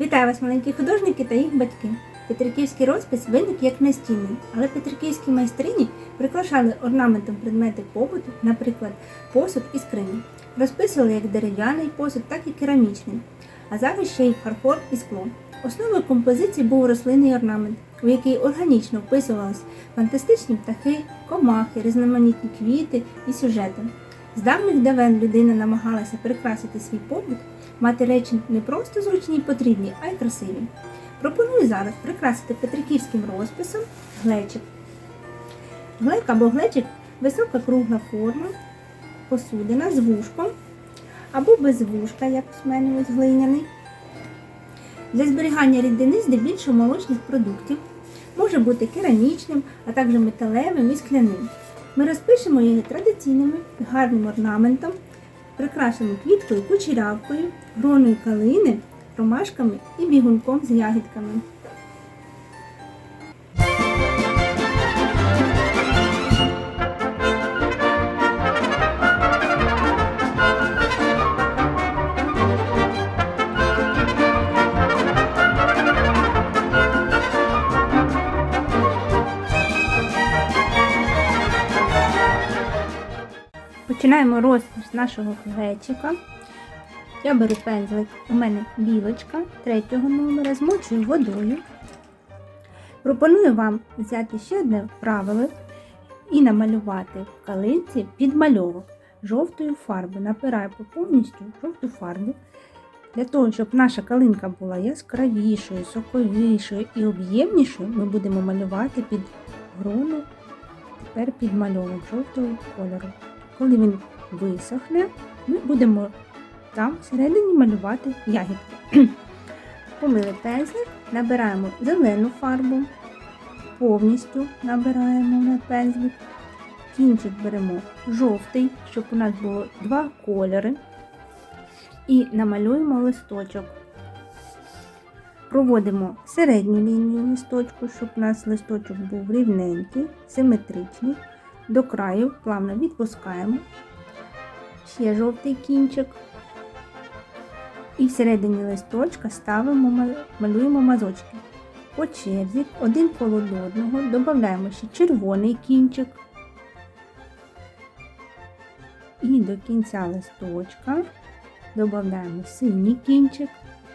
Вітаю вас, маленькі художники та їх батьки. Петриківський розпис виник як настільний, але петриківські майстрині прикрашали орнаментом предмети побуту, наприклад, посуд і скрині. Розписували як дерев'яний посуд, так і керамічний, а зараз ще й фарфор і скло. Основою композиції був рослинний орнамент, у який органічно вписувались фантастичні птахи, комахи, різноманітні квіти і сюжети. З давніх давен людина намагалася прикрасити свій побут, мати речі не просто зручні й потрібні, а й красиві. Пропоную зараз прикрасити петриківським розписом глечик. Глек або глечик висока кругла форма, посудина з вушком або без вушка, як у мене ось глиняний. Для зберігання рідини здебільшого молочних продуктів може бути керамічним, а також металевим і скляним. Ми розпишемо її традиційними гарним орнаментом, прикрашеним квіткою, кучерявкою, гроною калини, ромашками і бігунком з ягідками. Починаємо розпис нашого глечика. Я беру пензлик, у мене білочка третього номера, змочую водою. Пропоную вам взяти ще одне правило і намалювати в калинці підмальовок жовтою фарбою. Напираю по повністю жовту фарбу. Для того, щоб наша калинка була яскравішою, соковішою і об'ємнішою, ми будемо малювати під грону, тепер підмальовок жовтого кольору. Коли він висохне, ми будемо там всередині малювати ягідки. Помили пензлик, набираємо зелену фарбу, повністю набираємо на пензлик. Кінчик беремо жовтий, щоб у нас було два кольори. І намалюємо листочок. Проводимо середню лінію листочку, щоб у нас листочок був рівненький, симетричний. До краю плавно відпускаємо. Ще жовтий кінчик. І всередині листочка ставимо, малюємо мазочки. По черзі, один коло до одного, додаємо ще червоний кінчик. І до кінця листочка додаємо синій кінчик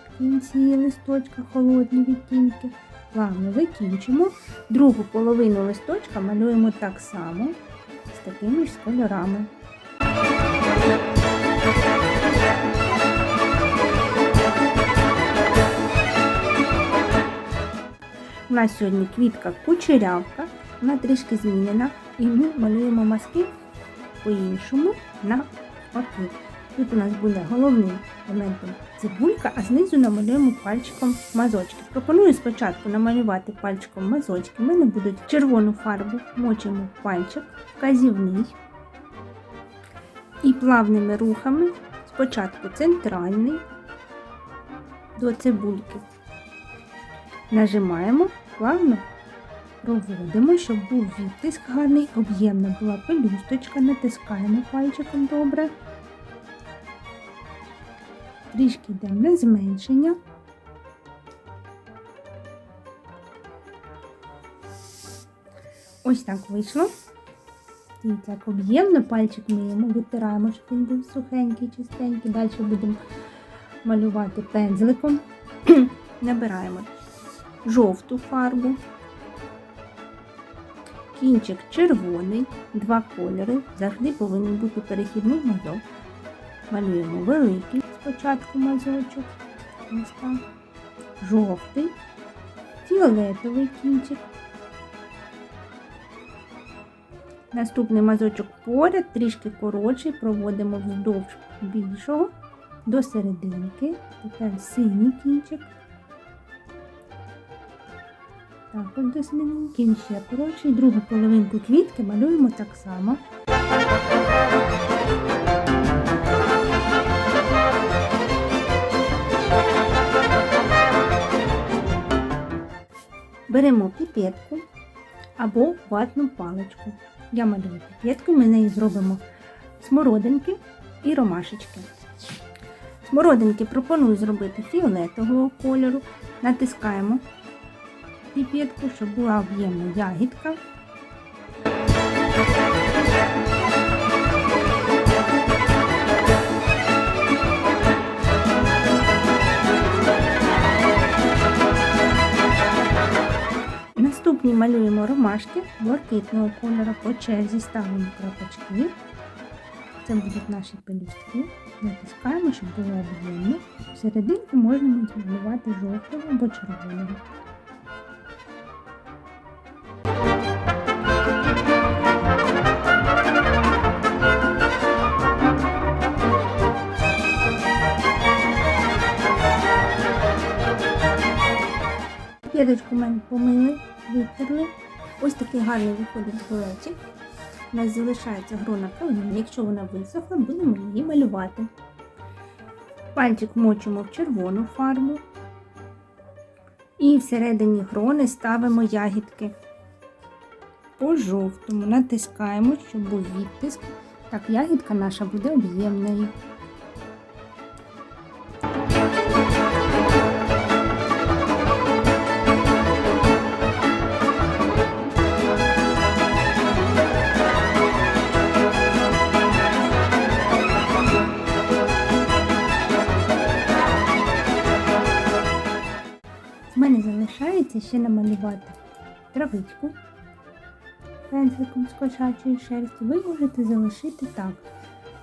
в кінці листочка, холодні відтінки. Плавно викінчимо. Другу половину листочка малюємо так само з такими ж кольорами. У нас сьогодні квітка кучерявка, вона трішки змінена, і ми малюємо маски по-іншому на папір. Тут у нас буде головним елементом цибулька, а знизу намалюємо пальчиком мазочки. Пропоную спочатку намалювати пальчиком мазочки. У мене будуть червону фарбу, мочимо пальчик, вказівний. І плавними рухами, спочатку центральний до цибульки. Нажимаємо, плавно проводимо, щоб був відтиск гарний, об'ємна була пелюсточка, натискаємо пальчиком добре. Трішки йдемо на зменшення. Ось так вийшло. І так об'ємно пальчик миємо, витираємо, щоб він був сухенький, чистенький. Далі будемо малювати пензликом. Набираємо жовту фарбу, кінчик червоний, два кольори. Завжди повинен бути перехідний мазок. Малюємо великий спочатку мазочок. Ось так. Жовтий, фіолетовий кінчик. Наступний мазочок поряд, трішки коротший, проводимо вздовж більшого до серединки. Тепер синій кінчик. Так, от до серединки ще коротший. Другу половинку квітки малюємо так само. Беремо піпетку або ватну паличку. Я малюю піпетку, ми неї зробимо смородинки і ромашечки. Смородинки пропоную зробити фіолетового кольору. Натискаємо піпетку, щоб була об'ємна ягідка. Наступні малюємо ромашки блакитного кольору. По черзі ставимо крапочки. Це будуть наші пелюстки. Натискаємо, щоб було об'ємно. Всерединку можна малювати жовтого або червоного. П'яточку ми помили, витерли. Ось такий гарний виходить глечик. У нас залишається грона калини. Якщо вона висохла, будемо її малювати. Пальчик мочимо в червону фарбу. І всередині грони ставимо ягідки. По жовтому натискаємо, щоб був відтиск. Так, ягідка наша буде об'ємною. Ще намалювати травичку пензликом з кошачої шерсті. Ви можете залишити так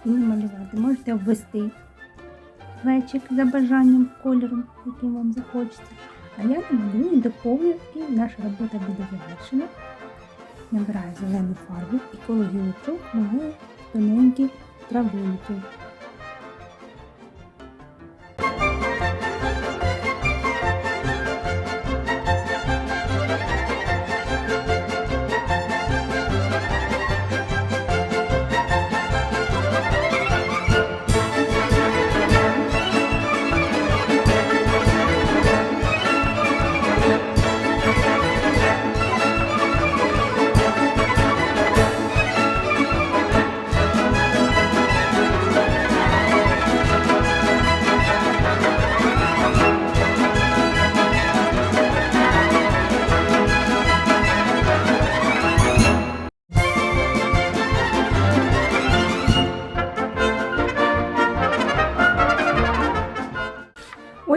і намалювати. Можете обвести глечик за бажанням кольором, яким вам захочеться. А я намалюю доповню і наша робота буде завершена. Набираю зелену фарбу і коло гілочок малюю тоненькі травинки.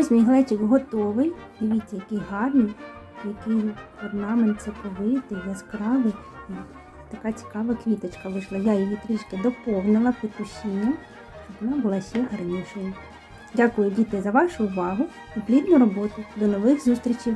Ось мій глечик готовий. Дивіться, який гарний, який орнамент соковитий, яскравий. Така цікава квіточка вийшла. Я її трішки доповнила петушіння, щоб вона була ще гарнішою. Дякую, діти, за вашу увагу і плідну роботу. До нових зустрічей!